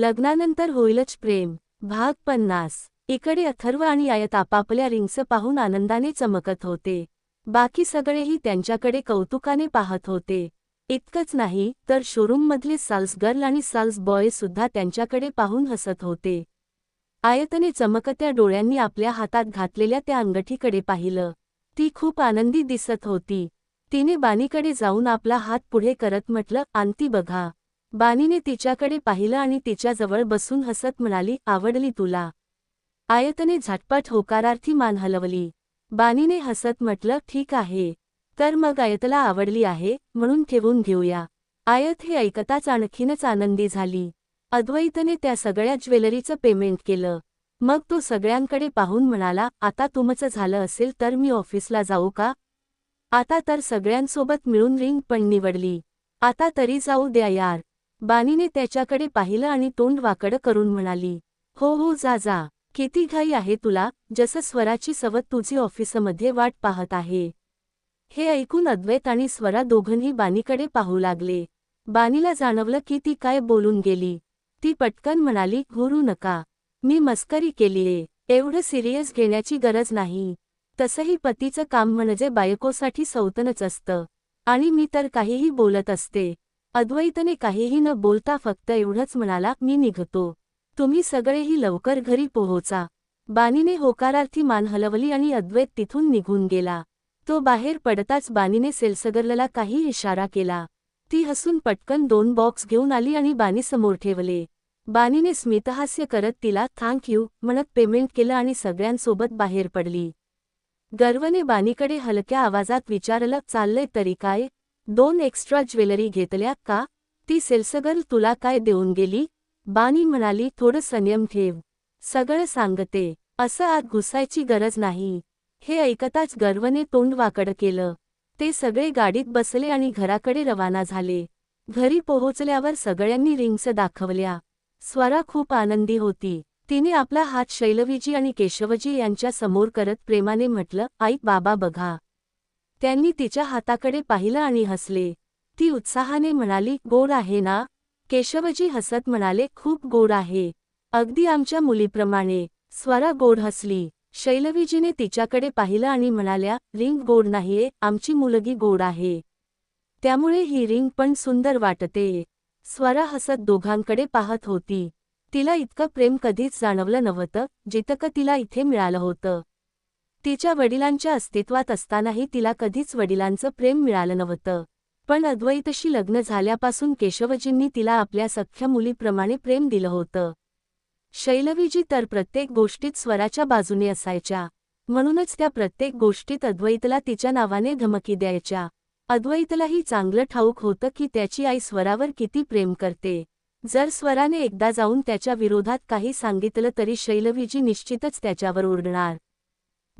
लग्नानंतर होईलच प्रेम. भाग पन्नास. इकडे अथर्व आणि आयत आपापल्या रिंग्स पाहून आनंदाने चमकत होते. बाकी सगळेही त्यांच्याकडे कौतुकाने पाहत होते. इतकंच नाही तर शोरूममधले साल्स गर्ल आणि साल्स बॉय सुद्धा त्यांच्याकडे पाहून हसत होते. आयतने चमकत्या डोळ्यांनी आपल्या हातात घातलेल्या त्या अंगठीकडे पाहिलं. ती खूप आनंदी दिसत होती. तिने बानीकडे जाऊन आपला हात पुढे करत म्हटलं आणती बघा बानीने तिच्याकडे पाहिलं आणि तिच्याजवळ बसून हसत म्हणाली आवडली तुला. आयतने झटपट होकारार्थी मान हलवली. बानीने हसत म्हटलं ठीक आहे. तर मग आयतला आवडली आहे म्हणून ठेवून घेऊया. आयत हे ऐकताच आणखीनच आनंदी झाली. अद्वैतने त्या सगळ्या ज्वेलरीचं पेमेंट केलं. मग तो सगळ्यांकडे पाहून म्हणाला आता तुमचं झालं असेल तर मी ऑफिसला जाऊ का? आता तर सगळ्यांसोबत मिळून रिंग पण निवडली. आता तरी जाऊ द्या यार. बानीने त्याच्याकडे पाहिलं आणि तोंड वाकडं करून म्हणाली हो हो जा जा. किती घाई आहे तुला जसं स्वराची सवत तुझी ऑफिसमध्ये वाट पाहत आहे. हे ऐकून अद्वैत आणि स्वरा दोघंही बानीकडे पाहू लागले. बानीला जाणवलं की ती काय बोलून गेली. ती पटकन म्हणाली घोरू नका. मी मस्करी केलीये एवढं सिरियस घेण्याची गरज नाही. तसंही पतीचं काम म्हणजे बायकोसाठी सौतनच असतं. आणि मी तर काहीही बोलत असते. अद्वैतने काहीही न बोलता फक्त एवढंच म्हणाला मी निघतो. तुम्ही सगळेही लवकर घरी पोहोचा. बानीने होकारार्थी मान हलवली आणि अद्वैत तिथून निघून गेला. तो बाहेर पडताच बानीने सेल्सगर्लला काही इशारा केला. ती हसून पटकन दोन बॉक्स घेऊन आली आणि बानी समोर ठेवले. बानीने स्मितहास्य करत तिला थँक यू म्हणत पेमेंट केलं आणि सगळ्यांसोबत बाहेर पडली. गर्वने बानीकडे हलक्या आवाजात विचारलं चाललंय तरी काय? दोन एक्स्ट्रा ज्वेलरी घेतल्या का? ती सेल्सगर तुला काय देऊन गेली? बानी म्हणाली थोडं संयम ठेव. सगळं सांगते. असं आत घुसायची गरज नाही. हे ऐकताच गर्वने तोंड वाकड केलं. ते सगळे गाडीत बसले आणि घराकडे रवाना झाले. घरी पोहोचल्यावर सगळ्यांनी रिंग्स दाखवल्या. स्वरा खूप आनंदी होती. तिने आपला हात शैलवीजी आणि केशवजी यांच्या समोर करत प्रेमाने म्हटलं आई बाबा बघा. त्यांनी तिच्या हाताकडे पाहिलं आणि हसले. ती उत्साहाने म्हणाली गोड आहे ना? केशवजी हसत म्हणाले खूप गोड आहे. अगदी आमच्या मुलीप्रमाणे. स्वरा गोड हसली. शैलवीजीने तिच्याकडे पाहिलं आणि म्हणाल्या रिंग गोड नाहीये आमची मुलगी गोड आहे. त्यामुळे ही रिंग पण सुंदर वाटते. स्वरा हसत दोघांकडे पाहत होती. तिला इतकं प्रेम कधीच जाणवलं नव्हतं जितकं तिला इथे मिळालं होतं. तिच्या वडिलांच्या अस्तित्वात असतानाही तिला कधीच वडिलांचं प्रेम मिळालं नव्हतं. पण अद्वैतशी लग्न झाल्यापासून केशवजींनी तिला आपल्या सख्ख्या मुलीप्रमाणे प्रेम दिलं होतं. शैलवीजी तर प्रत्येक गोष्टीत स्वराच्या बाजूने असायच्या. म्हणूनच त्या प्रत्येक गोष्टीत अद्वैतला तिच्या नावाने धमकी द्यायच्या. अद्वैतलाही चांगलं ठाऊक होतं की त्याची आई स्वरावर किती प्रेम करते. जर स्वराने एकदा जाऊन त्याच्या विरोधात काही सांगितलं तरी शैलवीजी निश्चितच त्याच्यावर उरणार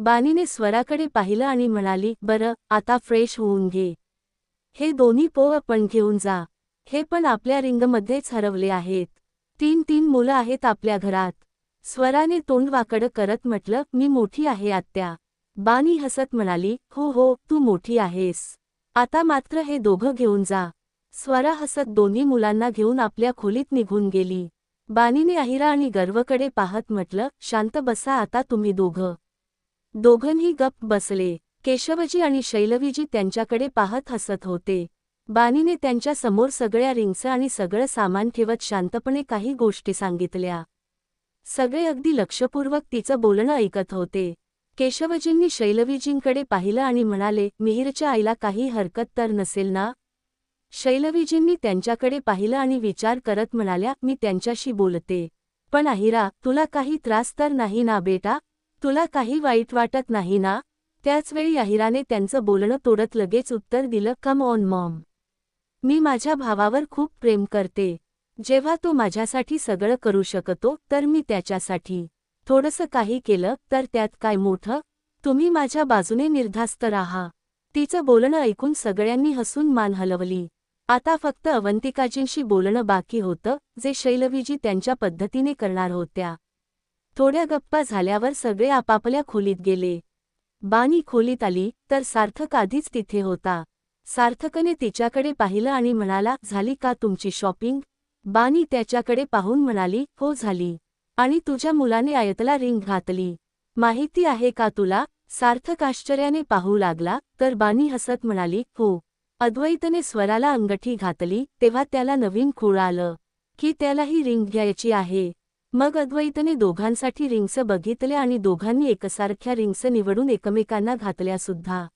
बानीने स्वराकडे पाहिलं आणि म्हणाली बरं आता फ्रेश होऊन घे. हे दोन्ही पोह पण घेऊन जा. हे पण आपल्या रिंगमध्येच हरवले आहेत. तीन तीन मुलं आहेत आपल्या घरात. स्वराने तोंड वाकड करत म्हटलं मी मोठी आहे आत्या. बानी हसत म्हणाली हो हो तू मोठी आहेस. आता मात्र हे दोघं घेऊन जा. स्वरा हसत दोन्ही मुलांना घेऊन आपल्या खोलीत निघून गेली. बानीने अहिरा आणि गर्वकडे पाहत म्हटलं शांत बसा आता तुम्ही दोघं. दोघंही गप्प बसले. केशवजी आणि शैलवीजी त्यांच्याकडे पाहत हसत होते. बानीने त्यांच्यासमोर सगळ्या रिंग्स आणि सगळं सामान ठेवत शांतपणे काही गोष्टी सांगितल्या. सगळे अगदी लक्षपूर्वक तिचं बोलणं ऐकत होते. केशवजींनी शैलवीजींकडे पाहिलं आणि म्हणाले मिहिरच्या आईला काही हरकत तर नसेल ना? शैलवीजींनी त्यांच्याकडे पाहिलं आणि विचार करत म्हणाल्या मी त्यांच्याशी बोलते. पण अहिरा तुला काही त्रास तर नाही ना बेटा? तुला काही वाईट वाटत नाही ना? त्याचवेळी याहिराने त्यांचं बोलणं तोडत लगेच उत्तर दिलं कम ऑन मॉम मी माझ्या भावावर खूप प्रेम करते. जेव्हा तो माझ्यासाठी सगळं करू शकतो तर मी त्याच्यासाठी. थोडंसं काही केलं तर त्यात काय मोठं? तुम्ही माझ्या बाजूने निर्धास्त राहा. तिचं बोलणं ऐकून सगळ्यांनी हसून मान हलवली. आता फक्त अवंतिकाजींशी बोलणं बाकी होतं जे शैलवीजी त्यांच्या पद्धतीने करणार होत्या. थोड्या गप्पा झाल्यावर सगळे आपापल्या खोलीत गेले. बानी खोलीत आली तर सार्थक आधीच तिथे होता. सार्थकने तिच्याकडे पाहिलं आणि म्हणाला झाली का तुमची शॉपिंग? बानी त्याच्याकडे पाहून म्हणाली हो झाली. आणि तुझ्या मुलाने आयतला रिंग घातली. माहिती आहे का तुला? सार्थक आश्चर्याने पाहू लागला तर बानी हसत म्हणाली हो. अद्वैतने स्वराला अंगठी घातली तेव्हा त्याला नवीन खूळ आलं की त्यालाही रिंग घ्यायची आहे. मग अद्वैतने दोघांसाठी रिंग्स बघितले आणि दोघांनी एकसारख्या रिंग्स निवडून एकमेकांना घातल्या सुद्धा.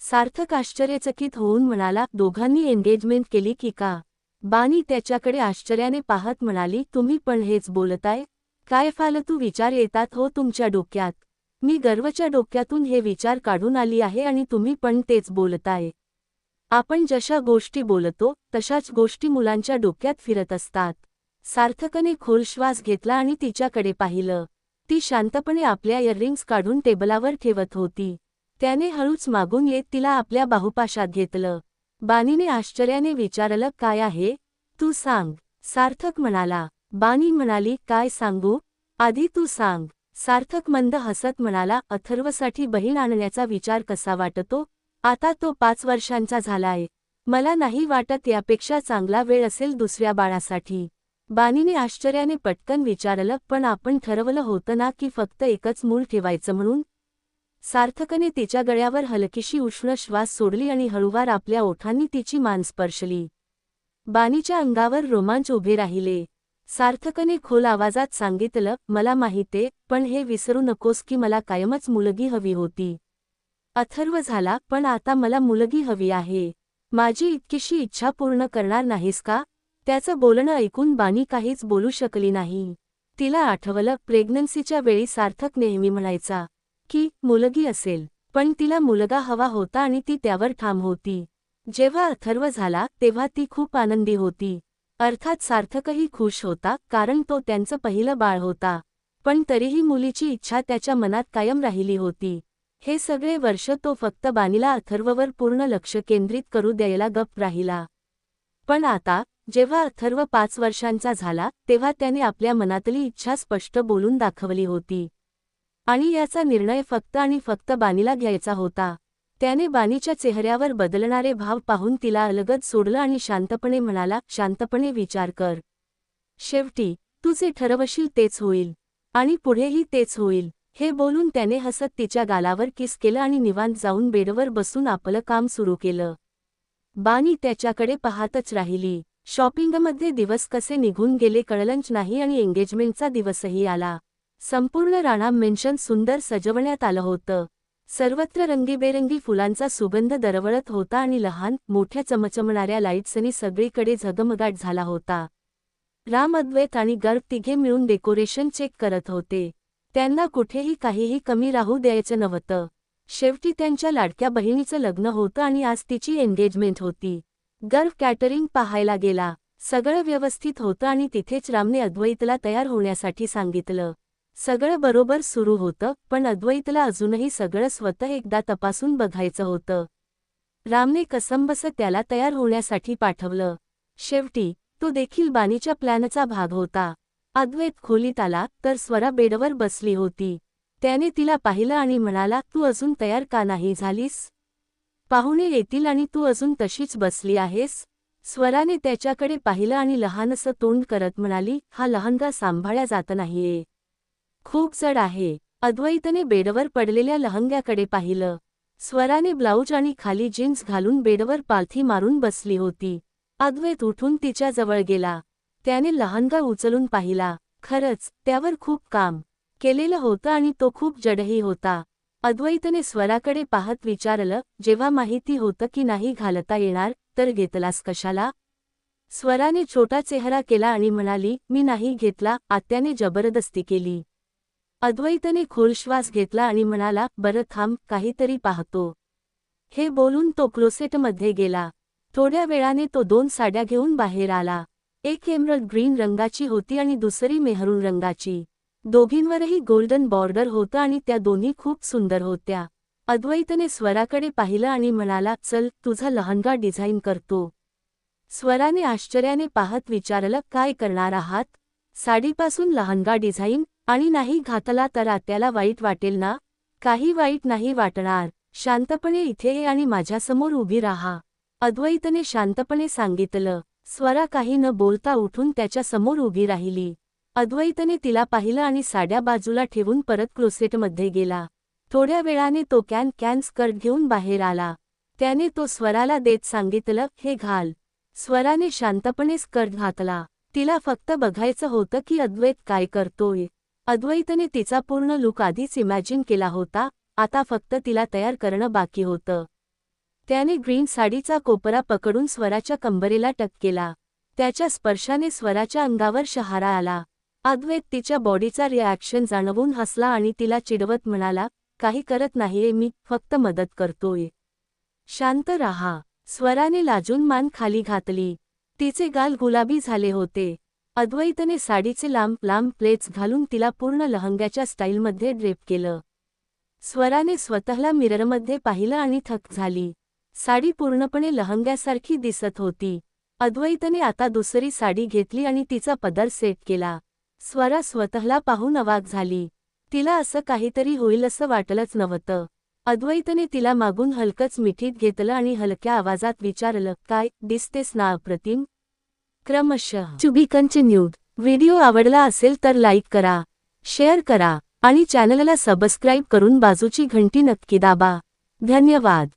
सार्थक आश्चर्यचकित होऊन म्हणाला दोघांनी एंगेजमेंट केली की का? बानी त्याच्याकडे आश्चर्याने पाहत म्हणाली तुम्ही पण हेच बोलताय? काय फालतू विचार येतात हो तुमच्या डोक्यात? मी गर्वच्या डोक्यातून हे विचार काढून आली आहे आणि तुम्ही पण तेच बोलताय. आपण जशा गोष्टी बोलतो तशाच गोष्टी मुलांच्या डोक्यात फिरत असतात. सार्थकने खोल श्वास घेतला आणि तिच्याकडे पाहिलं. ती शांतपणे आपल्या इयरिंग्स काढून टेबलावर ठेवत होती. त्याने हळूच मागून येत तिला आपल्या बाहुपाशात घेतलं. बानीने आश्चर्याने विचारलं काय आहे? तू सांग. सार्थक म्हणाला बानी म्हणाली काय सांगू? आधी तू सांग. सार्थक मंद हसत म्हणाला अथर्वसाठी बहीण आणण्याचा विचार कसा वाटतो? आता तो पाच वर्षांचा झालाय. मला नाही वाटत यापेक्षा चांगला वेळ असेल दुसऱ्या बाळासाठी. बानीने आश्चर्याने पटकन विचारलं पण आपण ठरवलं होतं ना की फक्त एकच मूल ठेवायचं म्हणून? सार्थकने तिच्या गळ्यावर हलकीशी उष्ण श्वास सोडली आणि हळूवार आपल्या ओठांनी तिची मान स्पर्शली. बानीच्या अंगावर रोमांच उभे राहिले. सार्थकने खोल आवाजात सांगितलं मला माहिते पण हे विसरू नकोस की मला कायमच मुलगी हवी होती. अथर्व झाला पण आता मला मुलगी हवी आहे. माझी इतकीशी इच्छा पूर्ण करणार नाहीस का? त्याचं बोलणं ऐकून बानी काहीच बोलू शकली नाही. तिला आठवलं प्रेग्नन्सीच्या वेळी सार्थक नेहमी म्हणायचा की मुलगी असेल पण तिला मुलगा हवा होता आणि ती त्यावर ठाम होती. जेव्हा अथर्व झाला तेव्हा ती खूप आनंदी होती. अर्थात सार्थकही खुश होता कारण तो त्यांचं पहिलं बाळ होता. पण तरीही मुलीची इच्छा त्याच्या मनात कायम राहिली होती. हे सगळे वर्ष तो फक्त बानीला अथर्ववर पूर्ण लक्ष केंद्रित करू द्यायला गप्प राहिला. पण आता जेव्हा अथर्व पाच वर्षांचा झाला तेव्हा त्याने आपल्या मनातली इच्छा स्पष्ट बोलून दाखवली होती. आणि याचा निर्णय फक्त आणि फक्त बानीला घ्यायचा होता. त्याने बानीच्या चेहऱ्यावर बदलणारे भाव पाहून तिला अलगद सोडलं आणि शांतपणे म्हणाला शांतपणे विचार कर. शेवटी तू जे ठरवशील तेच होईल. आणि पुढेही तेच होईल. हे बोलून त्याने हसत तिच्या गालावर किस केलं आणि निवांत जाऊन बेडवर बसून आपलं काम सुरू केलं. बानी त्याच्याकडे पाहतच राहिली. शॉपिंगमध्ये दिवस कसे निघून गेले कळलंच नाही आणि एंगेजमेंटचा दिवसही आला. संपूर्ण राणा मेन्शन सुंदर सजवण्यात आलं होतं. सर्वत्र रंगीबेरंगी फुलांचा सुगंध दरवळत होता आणि लहान मोठ्या चमचमणाऱ्या लाईट्सनी सगळीकडे झगमगाट झाला होता. राम अद्वैत आणि गर्भ तिघे मिळून डेकोरेशन चेक करत होते. त्यांना कुठेही काहीही कमी राहू द्यायचं नव्हतं. शेवटी त्यांच्या लाडक्या बहिणीचं लग्न होतं आणि आज तिची एंगेजमेंट होती. गर्व कॅटरिंग पाहायला गेला. सगळं व्यवस्थित होतं आणि तिथेच रामने अद्वैतला तयार होण्यासाठी सांगितलं. सगळं बरोबर सुरू होतं पण अद्वैतला अजूनही सगळं स्वतः एकदा तपासून बघायचं होतं. रामने कसंबस त्याला तयार होण्यासाठी पाठवलं. शेवटी तो देखील बानीच्या प्लॅनचा भाग होता. अद्वैत खोलीत आला तर स्वरा बेडवर बसली होती. त्याने तिला पाहिलं आणि म्हणाला तू अजून तयार का नाही झालीस? पाहुणे येतील आणि तू अजून तशीच बसली आहेस? स्वराने त्याच्याकडे पाहिलं आणि लहानसं तोंड करत म्हणाली हा लहंगा सांभाळ्या जात नाहीये. खूप जड आहे. अद्वैतने बेडवर पडलेल्या लहंग्याकडे पाहिलं. स्वराने ब्लाऊज आणि खाली जीन्स घालून बेडवर पालथी मारून बसली होती. अद्वैत उठून तिच्याजवळ गेला. त्याने लहानगा उचलून पाहिला. खरंच त्यावर खूप काम केलेलं होतं आणि तो खूप जडही होता. अद्वैतने स्वराकडे पाहत विचारलं जेव्हा माहिती होतं की नाही घालता येणार तर घेतलास कशाला? स्वराने छोटा चेहरा केला आणि म्हणाली मी नाही घेतला आत्याने जबरदस्ती केली. अद्वैतने खोल श्वास घेतला आणि म्हणाला बरं थांब काहीतरी पाहतो. हे बोलून तो क्लोसेटमध्ये गेला. थोड्या वेळाने तो दोन साड्या घेऊन बाहेर आला. एक एमरल्ड ग्रीन रंगाची होती आणि दुसरी मेहरून रंगाची. दोघींवरही गोल्डन बॉर्डर होतं आणि त्या दोन्ही खूप सुंदर होत्या. अद्वैतने स्वराकडे पाहिलं आणि म्हणाला चल तुझा लहंगा डिझाईन करतो. स्वराने आश्चर्याने पाहत विचारलं काय करणार आहात? साडीपासून लहंगा डिझाईन आणि नाही घातला तर आत्याला वाईट वाटेल ना? काही वाईट नाही वाटणार. शांतपणे इथे ये आणि माझ्यासमोर उभी राहा. अद्वैतने शांतपणे सांगितलं. स्वरा काही न बोलता उठून त्याच्यासमोर उभी राहिली. अद्वैतने तिला पाहिलं आणि साड्या बाजूला ठेवून परत क्लोसेटमध्ये गेला. थोड्या वेळाने तो कॅन कॅन स्कर्ट घेऊन बाहेर आला. त्याने तो स्वराला देत सांगितलं हे घाल. स्वराने शांतपणे स्कर्ट घातला. तिला फक्त बघायचं होतं की अद्वैत काय करतोय. अद्वैतने तिचा पूर्ण लुक आधीच इमॅजिन केला होता आता फक्त तिला तयार करणं बाकी होतं. त्याने ग्रीन साडीचा कोपरा पकडून स्वराच्या कंबरेला टक केला. त्याच्या स्पर्शाने स्वराच्या अंगावर शहारा आला. अद्वैत तिच्या बॉडीचा रिॲक्शन जाणवून हसला आणि तिला चिडवत म्हणाला काही करत नाहीये मी फक्त मदत करतोय. शांत राहा. स्वराने लाजून मान खाली घातली. तिचे गाल गुलाबी झाले होते. अद्वैतने साडीचे लांब लांब प्लेट्स घालून तिला पूर्ण लहंग्याच्या स्टाईलमध्ये ड्रेप केलं. स्वराने स्वतःला मिररमध्ये पाहिलं आणि थक झाली. साडी पूर्णपणे लहंग्यासारखी दिसत होती. अद्वैतने आता दुसरी साडी घेतली आणि तिचा पदर सेट केला. स्वरा स्वतःला पाहून अवाक झाली. तिला असं काहीतरी होईल असं वाटलंच नव्हतं. अद्वैतने तिला मागून हलकच मिठीत घेतलं आणि हलक्या आवाजात विचारलं काय दिसतेस ना अप्रतिम? क्रमशः. टू बी कंटिन्यूड व्हिडिओ आवडला असेल तर लाईक करा शेअर करा आणि चॅनलला सबस्क्राईब करून बाजूची घंटी नक्की दाबा. धन्यवाद.